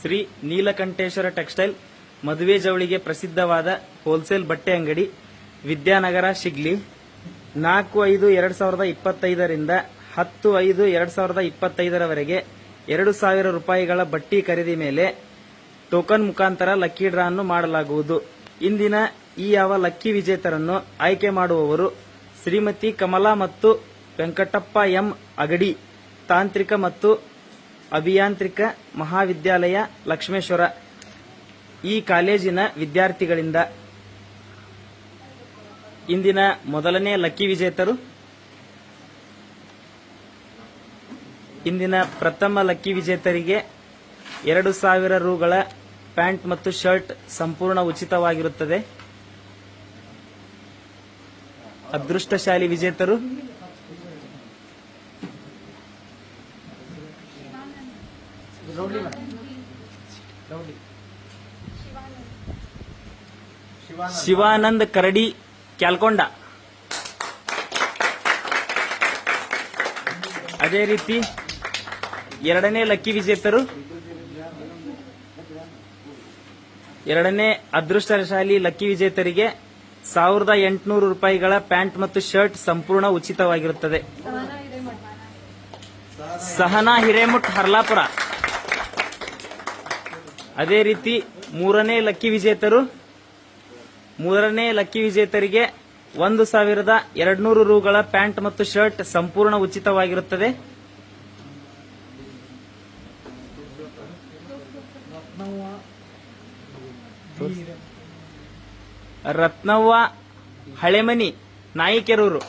Shri Neelakanteshwara textile, ಮದುವೆ ಜವಳಿಗೆ ಪ್ರಸಿದ್ಧವಾದ wholesale ಬಟ್ಟೆ ಅಂಗಡಿ, ವಿದ್ಯಾನಗರ, ಶಿಗ್ಲಿ. ನಾಲ್ಕು ಐದು ಎರಡು ಸಾವಿರದ ಇಪ್ಪತ್ತೈದರಿಂದ ಹತ್ತು ಐದು ಎರಡು ಸಾವಿರದ ಇಪ್ಪತ್ತೈದರವರೆಗೆ ಎರಡು ಸಾವಿರ ರೂಪಾಯಿಗಳ ಬಟ್ಟಿ ಖರೀದಿ ಮೇಲೆ ಟೋಕನ್ ಮುಖಾಂತರ ಲಕ್ಕಿ ಡ್ರಾ ಅನ್ನು ಮಾಡಲಾಗುವುದು. ಇಂದಿನ ಈ ಯಾವ ಲಕ್ಕಿ ವಿಜೇತರನ್ನು ಆಯ್ಕೆ ಮಾಡುವವರು ಶ್ರೀಮತಿ ಕಮಲಾ ಮತ್ತು ವೆಂಕಟಪ್ಪ ಎಂ. ಅಗಡಿ, ತಾಂತ್ರಿಕ ಮತ್ತು ಅಭಿಯಾಂತ್ರಿಕ ಮಹಾವಿದ್ಯಾಲಯ ಲಕ್ಷ್ಮೇಶ್ವರ. ಈ ಕಾಲೇಜಿನ ವಿದ್ಯಾರ್ಥಿಗಳಿಂದ ಇಂದಿನ ಮೊದಲನೇ ಲಕ್ಕಿ ವಿಜೇತರು. ಇಂದಿನ ಪ್ರಥಮ ಲಕ್ಕಿ ವಿಜೇತರಿಗೆ ಎರಡು ಸಾವಿರ ರುಗಳ ಪ್ಯಾಂಟ್ ಮತ್ತು ಶರ್ಟ್ ಸಂಪೂರ್ಣ ಉಚಿತವಾಗಿರುತ್ತದೆ. ಅದೃಷ್ಟಶಾಲಿ ವಿಜೇತರು. ಶಿವಾನಂದ್. ಕರಡಿ, ಕ್ಯಾಲ್ಕೊಂಡ. ಅದೇ ರೀತಿ ಎರಡನೇ ಲಕ್ಕಿ ವಿಜೇತರು, ಎರಡನೇ ಅದೃಷ್ಟಶಾಲಿ ಲಕ್ಕಿ ವಿಜೇತರಿಗೆ ಸಾವಿರದ ಎಂಟುನೂರು ರೂಪಾಯಿಗಳ ಪ್ಯಾಂಟ್ ಮತ್ತು ಶರ್ಟ್ ಸಂಪೂರ್ಣ ಉಚಿತವಾಗಿರುತ್ತದೆ. ಸಹನಾ ಹಿರೇಮಠ್ ಹರ್ಲಾಪುರ. ಅದೇ ರೀತಿ ಮೂರನೇ ಲಕ್ಕಿ ವಿಜೇತರು, ಮೂರನೇ ಲಕ್ಕಿ ವಿಜೇತರಿಗೆ ಒಂದು ಸಾವಿರದ ಎರಡ್ನೂರು ರೂಗಳ ಪ್ಯಾಂಟ್ ಮತ್ತು ಶರ್ಟ್ ಸಂಪೂರ್ಣ ಉಚಿತವಾಗಿರುತ್ತದೆ. ರತ್ನವ್ವ ಹಳೆಮನಿ ನಾಯಿಕೆರೂರು